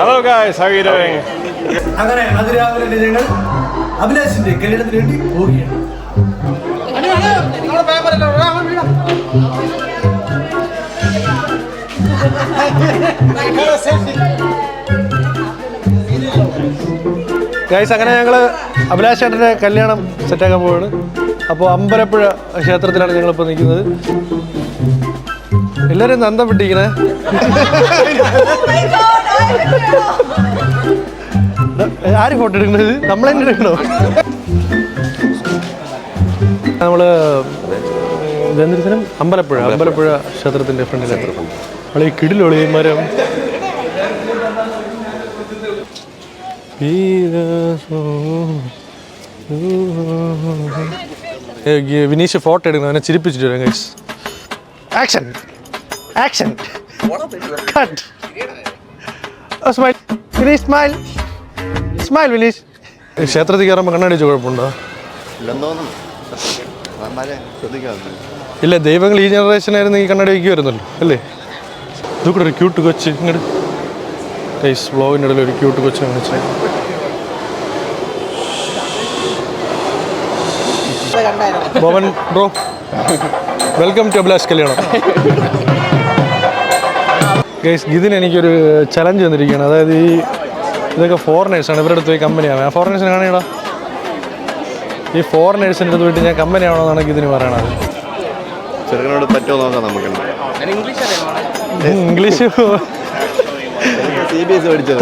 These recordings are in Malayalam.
Hello guys how you doing doing? അങ്ങനെ അതിരാവിലെ ഞങ്ങൾ അഭിലാഷിന്റെ കല്യാണത്തിന് വേണ്ടി പോവുകയാണ്. ഗൈസ് അങ്ങനെ ഞങ്ങൾ അഭിലാഷ് ചേട്ടന്റെ കല്യാണം സെറ്റാക്കാൻ പോവാണ് അപ്പോൾ അമ്പലപ്പുഴ ക്ഷേത്രത്തിലാണ് ഞങ്ങളിപ്പോൾ നിൽക്കുന്നത്. എല്ലാവരും നന്ദം വിട്ടിരിക്കണേ ആര് ഫോട്ടോ എടുക്കുന്നത്? നമ്മൾ തന്നെ എടുക്കണോ? നമ്മൾ ഇതെന്തൊരു സ്ഥലം അമ്പലപ്പുഴ അമ്പലപ്പുഴ ക്ഷേത്രത്തിന്റെ ഫ്രണ്ടിലാണ് നമ്മൾ ഈ കിടിലൊളി മരം. വിനീഷ് ഫോട്ടോ എടുക്കുന്നു അവനെ ചിരിപ്പിച്ചിട്ട് വരാം guys action action cut smile Vineesh smile smile Vineesh ക്ഷേത്രത്തിൽ കയറുമ്പോൾ കണ്ണടിച്ച് കുഴപ്പമുണ്ടോ? ഇല്ല ദൈവങ്ങൾ ഈ ജനറേഷൻ ആയിരുന്നു ഈ കണ്ണട വയ്ക്കുമായിരുന്നല്ലോ അല്ലേ? ഇതുകൂടെ ഒരു ക്യൂട്ട് കൊച്ച് ഇങ്ങോട്ട് ടൈസ് ബ്ലോഗിന്റെ ഇടയിൽ ഒരു ക്യൂട്ട് കൊച്ച് കാണിച്ചു ബോവൻ ബ്രോ വെൽക്കം ടു അഭിലാഷ് കല്യാണം ഗൈസ് ഇതിന് എനിക്കൊരു ചലഞ്ച് തന്നിരിക്കുകയാണ് അതായത് ഈ ഇതൊക്കെ ഫോറിനേഴ്സാണ് ഇവരുടെ അടുത്ത് പോയി കമ്പനിയാണ് ആ ഫോറിനേഴ്സിനെ കാണിയടാ ഈ ഫോറിനേഴ്സിന്റെ അടുത്ത് പോയിട്ട് ഞാൻ കമ്പനി എന്നാണ് ഇതിന് പറയണത്. ചെറുക്കനോട് പറ്റുമോ നോക്കാം നമുക്ക്. ഇംഗ്ലീഷ്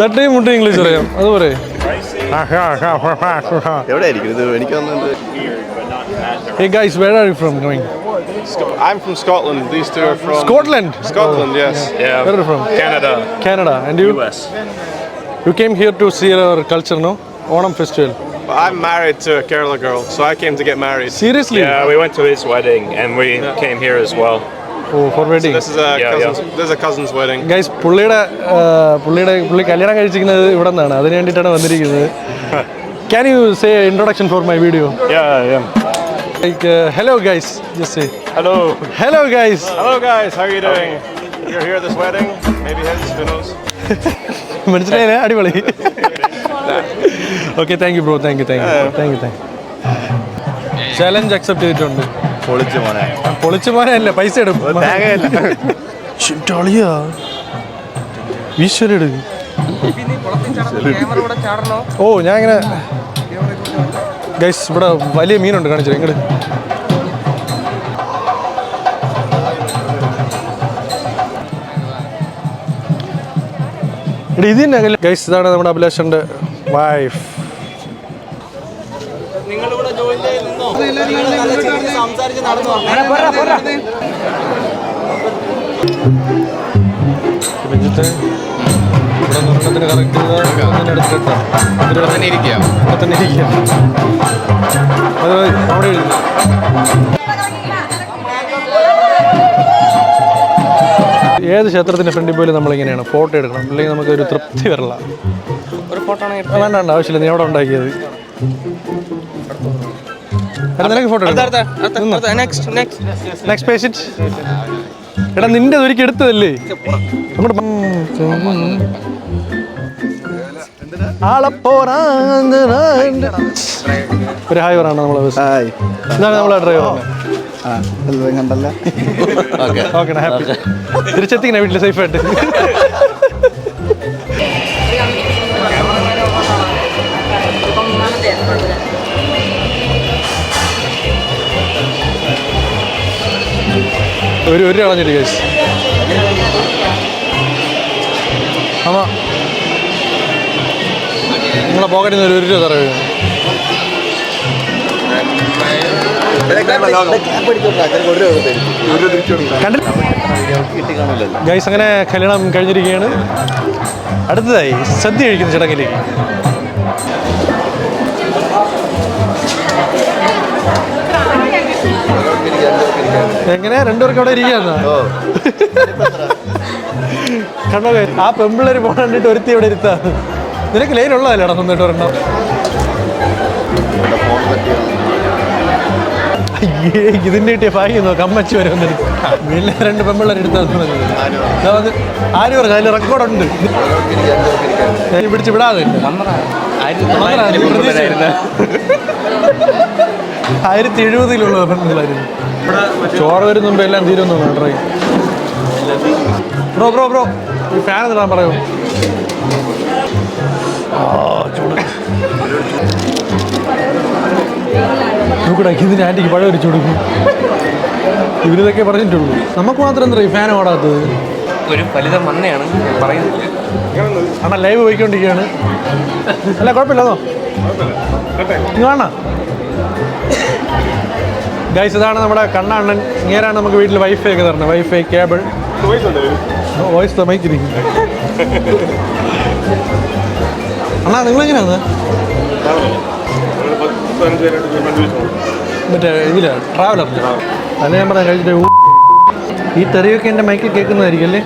തട്ടയും മുട്ടയും ഇംഗ്ലീഷ് അറിയാം. അതുപോലെ എവിടെ ആയിരിക്കും ഇത്? എനിക്ക് തോന്നുന്നത് Hey guys, where are you from? Going? I'm from Scotland. These two are from Scotland. Scotland, yes. Where are you from? Canada. Canada. And you? US. You came here to see our culture, no? Onam festival. I'm married to a Kerala girl, so I came to get married. Seriously? Yeah, we went to his wedding and we came here as well. Oh, for wedding. This is a Yeah, cousin's, this is a cousin's wedding. Guys പുള്ളിയുടെ ആ, പുള്ളിയുടെ പുള്ളി കല്യാണം കഴിച്ചിരിക്കുന്നത് ഇവിടെ നിന്നാണ് അതിന് വേണ്ടിയിട്ടാണ് വന്നിരിക്കുന്നത് can you say introduction for my video Yeah, yeah. Like hello guys just Say Hello. guys. Hello guys, how are you doing? You're here at this wedding? Maybe his, who knows? മനസ്സിലായില്ലേ? അടിപൊളി. Okay thank you bro thank you thank you thank you thank you challenge accept ചെയ്തിട്ടുണ്ട്. പൊളിച്ച് മോനെ. പൊളിച്ചു പോകാനല്ല പൈസ എടുക്കും ഈശ്വര ഓ ഞാൻ ഇങ്ങനെ ഗൈസ് ഇവിടെ വലിയ മീനുണ്ട് കാണിച്ചു ഇങ്ങോട്ട് ഇത് തന്നെ ഗൈസ് ഇതാണ് നമ്മുടെ അഭിലാഷന്റെ വൈഫ് ഇവിടെ നിർണത്തിന് കറക്റ്റ് ഇവിടെ തന്നെ ഇരിക്കുക. അത് അവിടെ എഴുതി ഏത് ക്ഷേത്രത്തിന്റെ ഫ്രണ്ടിൽ പോലും നമ്മളിങ്ങനെയാണ് ഫോട്ടോ എടുക്കണം. അല്ലെങ്കിൽ നമുക്ക് ഒരു തൃപ്തി വരില്ല. ഒരു ഫോട്ടോ വേണ്ട വേണ്ട ആവശ്യമില്ല. നീ അവിടെ ഉണ്ടാക്കിയത്. എടാ, നിനക്ക് ഫോട്ടോ നെക്സ്റ്റ് പേഷ്യന്റ് എടാ നിന്റെ ഒരിക്കൽ എടുത്തതല്ലേ? ഒരു ഹായ് പറയണം നമ്മളെ ബസ് ഹായ് ഇതാണ് നമ്മളെ ഡ്രൈവർ കണ്ടല്ല. ഓക്കെ. Okay happy. തിരിച്ചെത്തിക്കണേ വീട്ടിൽ സേഫായിട്ട്. ഒരു ഒരു കളഞ്ഞിട്ട് കേസ് ആമാ നിങ്ങളെ പോക്കറ്റിൽ നിന്ന് ഒരു ഒരു രൂപ തറ വീഴും ഗൈസ് അങ്ങനെ കല്യാണം കഴിഞ്ഞിരിക്കുകയാണ്. അടുത്തതായി സദ്യ കഴിക്കുന്ന ചടങ്ങിലേക്ക്. എങ്ങനെ? രണ്ടുപേർക്ക് അവിടെ ഇരിക്കുകയാണ് കണ്ടോ? ആ പെമ്പിള്ളേര് പോകാൻ വേണ്ടിട്ട് ഒരുത്തി ഇവിടെ ഇരുത്താ. നിനക്ക് ലൈൻ ഉള്ളതല്ലേടാ സ്വന്തമായിട്ട് ഒരെണ്ണം? അയ്യേ ഇതിന്റെ കിട്ടിയ ഭാഗ്യം നോക്കാം അമ്മച്ചി വരെ വന്നിട്ട്. വീട്ടിലെ രണ്ട് പെമ്പിള്ളേർ എടുത്താൽ ആര് പറഞ്ഞു? അതിൽ റെക്കോർഡുണ്ട്. പിടിച്ച് വിടാതെ. ആയിരത്തി എഴുപതിലുള്ള പെണ്ണുങ്ങളായിരുന്നു ചോറ് വരുന്ന മുമ്പ് എല്ലാം തീരുന്നു try bro bro bro fan എന്നിടാൻ പറയൂ? നോക്കടാ ഇതിന് ആന്റിക്ക് പഴം ഒരിച്ചു കൊടുക്കും. ഇവരിതൊക്കെ പറഞ്ഞിട്ടുള്ളൂ. നമുക്ക് മാത്രം എന്താ ഫാൻ ഓടാത്തത്? ഒരു ഫലിതം വന്നെയാണ് പറയുന്നത്. അണ്ണ ലൈവ് പോയിക്കൊണ്ടിരിക്കുകയാണ്. അല്ല കുഴപ്പമില്ലതോ കാണാ ഗൈസ് ഇതാണ് നമ്മുടെ കണ്ണാണ്ണൻ. ഇങ്ങനെയാണ് നമുക്ക് വീട്ടിൽ വൈഫൈ ഒക്കെ തരണം വൈഫൈ കേബിൾ വോയിസ് തമയിക്കിരിക്കും അണ്ണാ നിങ്ങളെങ്ങനെയാണ്? മറ്റേ ഇതില ട്രാവലർ അല്ല ഞാൻ പറയാൻ കഴിച്ചിട്ട് ഈ തെറിയൊക്കെ എന്റെ മൈക്കിൽ കേൾക്കുന്നതായിരിക്കും അല്ലേ?